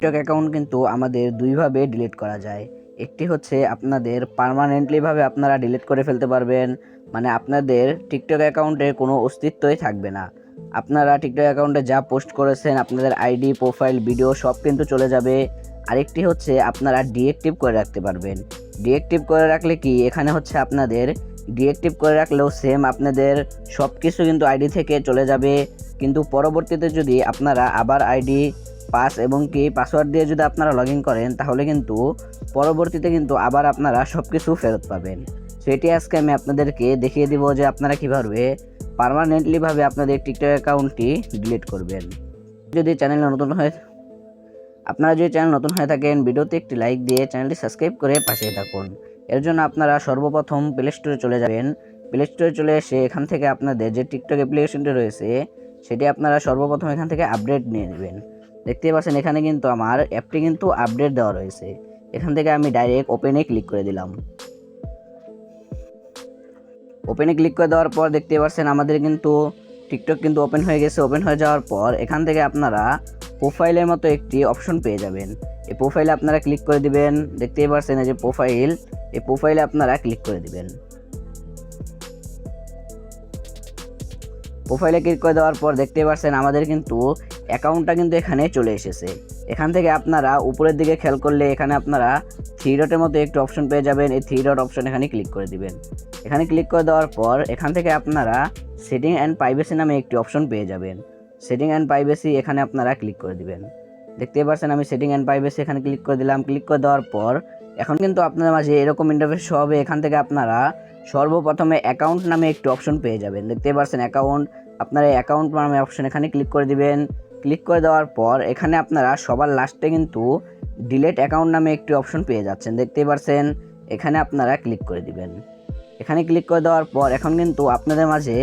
TikTok account কিন্তু আমাদের দুইভাবে ডিলিট করা যায়। একটি হচ্ছে আপনাদের পার্মানেন্টলিভাবে আপনারা ডিলিট করে ফেলতে পারবেন মানে আপনাদের টিকটক অ্যাকাউন্টের কোনো অস্তিত্বই থাকবে না। আপনারা টিকটক অ্যাকাউন্টে যা পোস্ট করেছেন, আপনাদের আইডি, প্রোফাইল, ভিডিও সব কিন্তু চলে যাবে। আরেকটি হচ্ছে আপনারা ডিএক্টিভ করে রাখতে পারবেন। ডিএক্টিভ করে রাখলে কি? এখানে হচ্ছে আপনাদের ডিএক্টিভ করে রাখলেও সেম আপনাদের সব কিছু কিন্তু আইডি থেকে চলে যাবে। কিন্তু পরবর্তীতে যদি আপনারা আবার আইডি পাস এবং কি পাসওয়ার্ড দিয়ে যদি আপনারা লগ করেন, তাহলে কিন্তু পরবর্তীতে কিন্তু আবার আপনারা সব কিছু ফেরত পাবেন। সেটি আজকে আমি আপনাদেরকে দেখিয়ে দিব যে আপনারা কীভাবে পারমানেন্টলিভাবে আপনাদের টিকটক অ্যাকাউন্টটি ডিলিট করবেন। যদি চ্যানেল নতুন হয়ে, আপনারা যদি চ্যানেল নতুন হয়ে থাকেন, ভিডিওতে একটি লাইক দিয়ে চ্যানেলটি সাবস্ক্রাইব করে পাশে থাকুন। এর জন্য আপনারা সর্বপ্রথম প্লে স্টোরে চলে যাবেন। প্লে স্টোরে চলে এসে এখান থেকে আপনাদের যে টিকটক অ্যাপ্লিকেশনটি রয়েছে, সেটি আপনারা সর্বপ্রথম এখান থেকে আপডেট নিয়ে নেবেন। দেখতেই পাচ্ছেন, এখানে কিন্তু আমার অ্যাপটি কিন্তু আপডেট দেওয়া রয়েছে। এখান থেকে আমি ডাইরেক্ট ওপেনে ক্লিক করে দিলাম। ওপেনে ক্লিক করে দেওয়ার পর দেখতে পাচ্ছেন, আমাদের কিন্তু টিকটক কিন্তু ওপেন হয়ে গেছে। ওপেন হয়ে যাওয়ার পর এখান থেকে আপনারা প্রোফাইলের মতো একটি অপশন পেয়ে যাবেন। এই প্রোফাইলে আপনারা ক্লিক করে দিবেন। দেখতেই পাচ্ছেন, এই যে প্রোফাইল এই প্রোফাইলে আপনারা ক্লিক করে দিবেন। প্রোফাইলে ক্লিক করে দেওয়ার পর দেখতে পাচ্ছেন, আমাদের কিন্তু অ্যাকাউন্টটা কিন্তু এখানে চলে এসেছে। এখান থেকে আপনারা উপরের দিকে খেয়াল করলে এখানে আপনারা থ্রি ডটের মতো একটি অপশন পেয়ে যাবেন। এই থ্রি ডট অপশন এখানে ক্লিক করে দিবেন। এখানে ক্লিক করে দেওয়ার পর এখান থেকে আপনারা সেটিং অ্যান্ড প্রাইভেসি নামে একটি অপশন পেয়ে যাবেন। সেটিং অ্যান্ড প্রাইভেসি এখানে আপনারা ক্লিক করে দিবেন। দেখতেই পাচ্ছেন আমি সেটিং অ্যান্ড প্রাইভেসি এখানে ক্লিক করে দিলাম। ক্লিক করে দেওয়ার পর এখন কিন্তু আপনাদের মাঝে এরকম ইন্টারফেস হবে। এখান থেকে আপনারা সর্বপ্রথমে অ্যাকাউন্ট নামে একটি অপশন পেয়ে যাবেন। দেখতেই পাচ্ছেন অ্যাকাউন্ট আপনারা অ্যাকাউন্ট নামে অপশন এখানে ক্লিক করে দিবেন। ক্লিক করে দেওয়ার পর এখানে আপনারা সবার লাস্টে কিন্তু ডিলেট অ্যাকাউন্ট নামে একটি অপশন পেয়ে যাচ্ছেন। দেখতেই পাচ্ছেন এখানে আপনারা ক্লিক করে দিবেন। এখানে ক্লিক করে দেওয়ার পর এখন কিন্তু আপনাদের মাঝে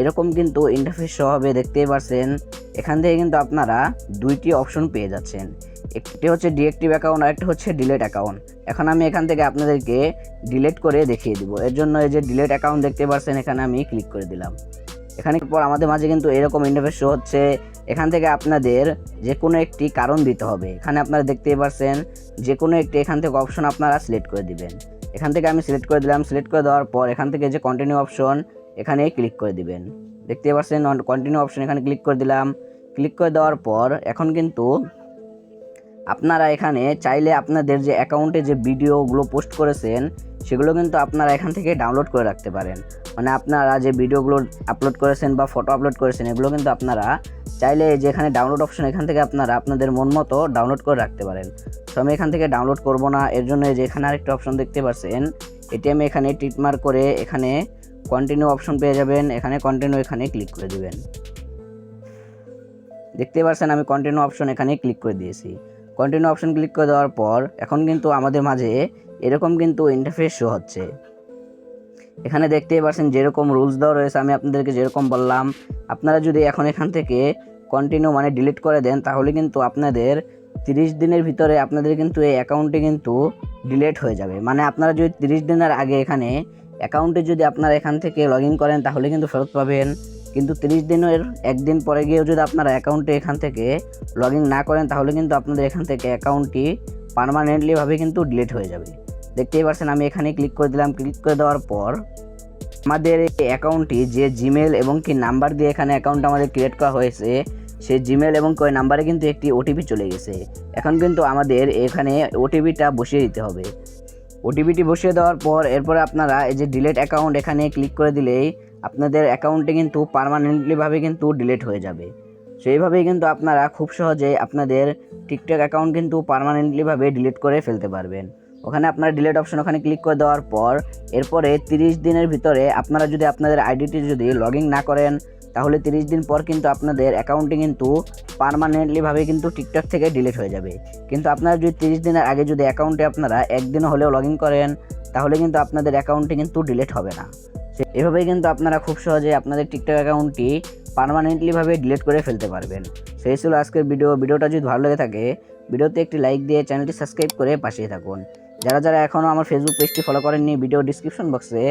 এরকম কিন্তু ইন্টারফেস হবে, দেখতেই পাচ্ছেন এখান থেকে কিন্তু আপনারা দুইটি অপশন পেয়ে যাচ্ছেন। একটি হচ্ছে ডিএক্টিভ অ্যাকাউন্ট আর একটা হচ্ছে ডিলেট অ্যাকাউন্ট এখন আমি এখান থেকে আপনাদেরকে ডিলেট করে দেখিয়ে দিব। এর জন্য এই যে ডিলেট অ্যাকাউন্ট দেখতে পাচ্ছেন এখানে আমি ক্লিক করে দিলাম। এখানে পর আমাদের মাঝে কিন্তু এরকম ইন্টারফেস শো হচ্ছে। এখান থেকে আপনাদের যে কোনো একটি কারণ দিতে হবে। এখানে আপনারা দেখতেই পাচ্ছেন যে কোনো একটি এখান থেকে অপশন আপনারা সিলেক্ট করে দিবেন। এখান থেকে আমি সিলেক্ট করে দিলাম সিলেক্ট করে দেওয়ার পর এখান থেকে যে কন্টিনিউ অপশন এখানে ক্লিক করে দিবেন। দেখতেই পাচ্ছেন কন্টিনিউ অপশন এখানে ক্লিক করে দিলাম। ক্লিক করে দেওয়ার পর এখন কিন্তু আপনারা এখানে চাইলে আপনাদের যে অ্যাকাউন্টে যে ভিডিওগুলো পোস্ট করেছেন সেগুলো কিন্তু আপনারা এখান থেকে ডাউনলোড করে রাখতে পারেন। মানে আপনারা যে ভিডিওগুলো আপলোড করেছেন বা ফটো আপলোড করেছেন, এগুলো কিন্তু আপনারা চাইলে যে এখানে ডাউনলোড অপশন এখান থেকে আপনারা আপনাদের মন মতো ডাউনলোড করে রাখতে পারেন। তো আমি এখান থেকে ডাউনলোড করব না, এর জন্য যে এখানে আরেকটা অপশন দেখতে পাচ্ছেন এটি আমি এখানে টিটমার করে এখানে কন্টিনিউ অপশন পেয়ে যাবেন, এখানে কন্টিনিউ এখানে ক্লিক করে দেবেন। দেখতে পাচ্ছেন আমি কন্টিনিউ অপশন এখানে ক্লিক করে দিয়েছি। কন্টিনিউ অপশন ক্লিক করে দেওয়ার পর, এখন কিন্তু আমাদের মাঝে এরকম কিন্তু ইন্টারফেস শো হচ্ছে। এখানে দেখতেই পাচ্ছেন যেরকম রুলস দেওয়া রয়েছে, আমি আপনাদেরকে যেরকম বললাম, আপনারা যদি এখন এখান থেকে কন্টিনিউ মানে ডিলিট করে দেন, তাহলে কিন্তু আপনাদের তিরিশ দিনের ভিতরে আপনাদের কিন্তু এই অ্যাকাউন্টে কিন্তু ডিলেট হয়ে যাবে। মানে আপনারা যদি তিরিশ দিনের আগে এখানে অ্যাকাউন্টে যদি আপনারা এখান থেকে লগ ইন করেন, তাহলে কিন্তু ফেরত পাবেন। কিন্তু তিরিশ দিনের, একদিন পরে গিয়েও যদি আপনারা অ্যাকাউন্টে এখান থেকে লগ ইন না করেন, তাহলে কিন্তু আপনাদের এখান থেকে অ্যাকাউন্টটি পারমানেন্টলিভাবে কিন্তু ডিলিট হয়ে যাবে। দেখতেই পাচ্ছেন আমি এখানে ক্লিক করে দিলাম। ক্লিক করে দেওয়ার পর আমাদের এই অ্যাকাউন্টটি যে জিমেল এবং কি নাম্বার দিয়ে এখানে অ্যাকাউন্ট আমাদের ক্রিয়েট করা হয়েছে, সেই জিমেল এবং ওই নাম্বারে কিন্তু একটি ওটিপি চলে গেছে। এখন কিন্তু আমাদের এখানে ওটিপিটা বসিয়ে দিতে হবে। ওটিপিটি বসিয়ে দেওয়ার পর এরপরে আপনারা এই যে ডিলেট অ্যাকাউন্ট এখানে ক্লিক করে দিলেই আপনাদের অ্যাকাউন্টে কিন্তু পারমানেন্টলিভাবে কিন্তু ডিলেট হয়ে যাবে। সেইভাবেই কিন্তু আপনারা খুব সহজেই আপনাদের টিকটক অ্যাকাউন্ট কিন্তু পারমানেন্টলিভাবে ডিলিট করে ফেলতে পারবেন। ওখানে আপনারা ডিলেট অপশন ওখানে ক্লিক করে দেওয়ার পর, এরপরে তিরিশ দিনের ভিতরে আপনারা যদি আপনাদের আইডিটি যদি লগ না করেন, তাহলে তিরিশ দিন পর কিন্তু আপনাদের অ্যাকাউন্টটি কিন্তু পারমানেন্টলিভাবে কিন্তু টিকটক থেকে ডিলিট হয়ে যাবে। কিন্তু আপনারা যদি তিরিশ দিনের আগে যদি অ্যাকাউন্টে আপনারা একদিন হলেও লগ করেন, তাহলে কিন্তু আপনাদের অ্যাকাউন্টে কিন্তু ডিলিট হবে না। এভাবেই কিন্তু আপনারা খুব সহজে আপনাদের টিকটক অ্যাকাউন্টটি পারমানেন্টলিভাবে ডিলিট করে ফেলতে পারবেন। সেই ছিল আজকের ভিডিও ভিডিওটা যদি ভালো লেগে থাকে, ভিডিওতে একটি লাইক দিয়ে চ্যানেলটি সাবস্ক্রাইব করে পাশেই থাকুন। যারা যারা এখনও আমার ফেসবুক পেজটি ফলো করেননি ভিডিও ডিসক্রিপশন বক্সে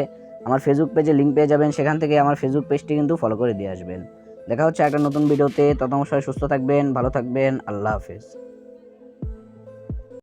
আমার ফেসবুক পেজে লিঙ্ক পেয়ে যাবেন। সেখান থেকে আমার ফেসবুক পেজটি কিন্তু ফলো করে দিয়ে আসবেন। দেখা হচ্ছে একটা নতুন ভিডিওতে তত সুস্থ থাকবেন, ভালো থাকবেন। আল্লাহ হাফেজ।